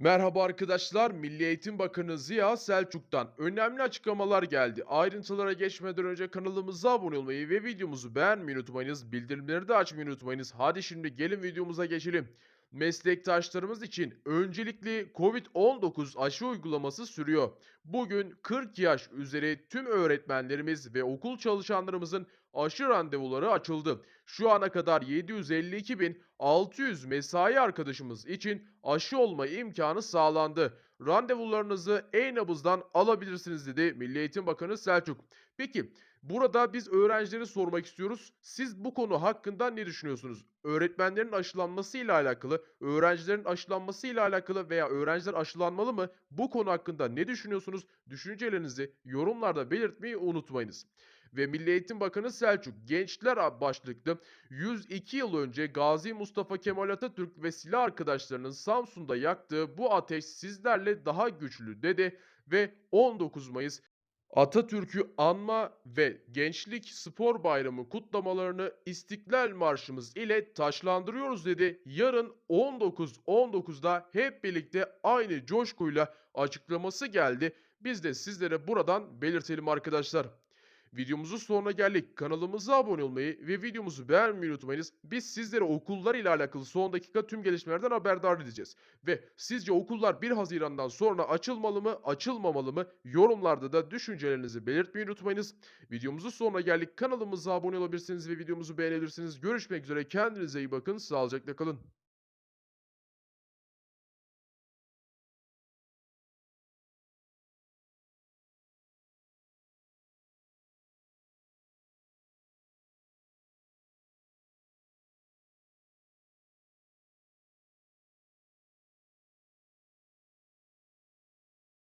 Merhaba arkadaşlar, Milli Eğitim Bakanı Ziya Selçuk'tan önemli açıklamalar geldi. Ayrıntılara geçmeden önce kanalımıza abone olmayı ve videomuzu beğenmeyi unutmayınız. Bildirimleri de açmayı unutmayınız. Hadi şimdi gelin videomuza geçelim. Meslektaşlarımız için öncelikli COVID-19 aşı uygulaması sürüyor. Bugün 40 yaş üzeri tüm öğretmenlerimiz ve okul çalışanlarımızın aşı randevuları açıldı. Şu ana kadar 752.600 mesai arkadaşımız için aşı olma imkanı sağlandı. Randevularınızı e-nabızdan alabilirsiniz dedi Milli Eğitim Bakanı Selçuk. Peki burada biz öğrencilere sormak istiyoruz. Siz bu konu hakkında ne düşünüyorsunuz? Öğretmenlerin aşılanması ile alakalı, öğrencilerin aşılanması ile alakalı veya öğrenciler aşılanmalı mı? Bu konu hakkında ne düşünüyorsunuz? Düşüncelerinizi yorumlarda belirtmeyi unutmayınız ve Milli Eğitim Bakanı Selçuk Gençler başlıklı 102 yıl önce Gazi Mustafa Kemal Atatürk ve silah arkadaşlarının Samsun'da yaktığı bu ateş sizlerle daha güçlü dedi ve 19 Mayıs Atatürk'ü anma ve Gençlik Spor Bayramı kutlamalarını İstiklal Marşımız ile taşlandırıyoruz dedi. Yarın 19.19'da hep birlikte aynı coşkuyla açıklaması geldi. Biz de sizlere buradan belirtelim arkadaşlar. Videomuzun sonuna geldik. Kanalımıza abone olmayı ve videomuzu beğenmeyi unutmayınız. Biz sizlere okullar ile alakalı son dakika tüm gelişmelerden haberdar edeceğiz. Ve sizce okullar 1 Haziran'dan sonra açılmalı mı, açılmamalı mı? Yorumlarda da düşüncelerinizi belirtmeyi unutmayınız. Videomuzun sonuna geldik. Kanalımıza abone olabilirsiniz ve videomuzu beğenebilirsiniz. Görüşmek üzere. Kendinize iyi bakın. Sağlıcakla kalın.